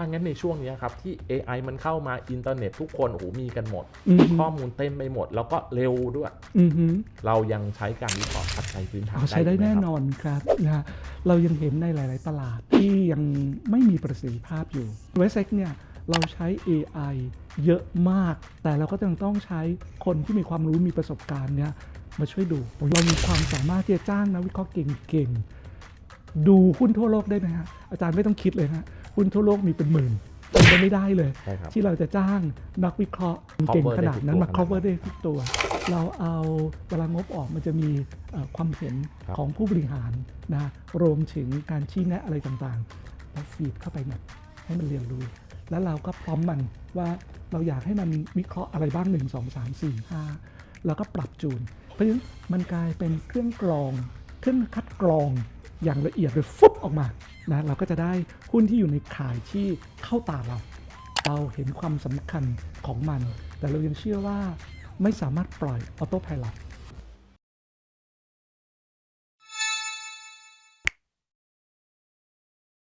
ถ้างั้นในช่วงเนี้ยครับที่ AI มันเข้ามาอินเทอร์เน็ตทุกคนโอ้โหมีกันหมดอืมข้อมูลเต็มไปหมด แล้วก็เร็วด้วยอือฮึเรายังใช้การวิเคราะห์ปัจจัยพื้นฐานเอาใช้ได้ไหมแน่ครับนอนครับนะฮะเรายังเห็นในหลาย ๆ ตลาดที่ยังไม่มีประสิทธิภาพอยู่เวสเซ็กเนี่ยเราใช้ AI เยอะมาก แต่เราก็ยังต้องใช้คนที่มีความรู้มีประสบการณ์เนี่ยมาช่วยดู เรามีความสามารถที่จะจ้างนักวิเคราะห์เก่งๆ ดูหุ้นทั่วโลกได้ไหมฮะอาจารย์ไม่ต้องคิดเลยฮะหุ้นทั่วโลกมีเป็นหมื่นเป็นไปไม่ได้เลย ใช่ครับที่เราจะจ้างนักวิเคราะห์เก่ง Cover ขนาดนั้นมาได้ทุกตัว cover ได้ทุกตัว เราเอาเวลางบออกมันจะมีเอ่อความเห็นครับ ของผู้บริหารนะรวมถึงการชี้แนะอะไรต่างๆเราฟีดเข้าไปหมดให้มันเรียนรู้ แล้วเราก็พร้อมมันว่าเราอยากให้มันวิเคราะห์อะไรบ้าง 1 2 3 4 5 แล้วก็ปรับจูน เพราะฉะนั้นมันกลายเป็นเครื่องกรอง เครื่องคัดกรอง อย่างละเอียดเลยฟุบออกมานะเราก็จะได้หุ้นที่อยู่ในข่ายที่เข้าตาเรา เราเห็นความสำคัญของมัน แต่เรายังเชื่อว่าไม่สามารถปล่อยออโต้พาย t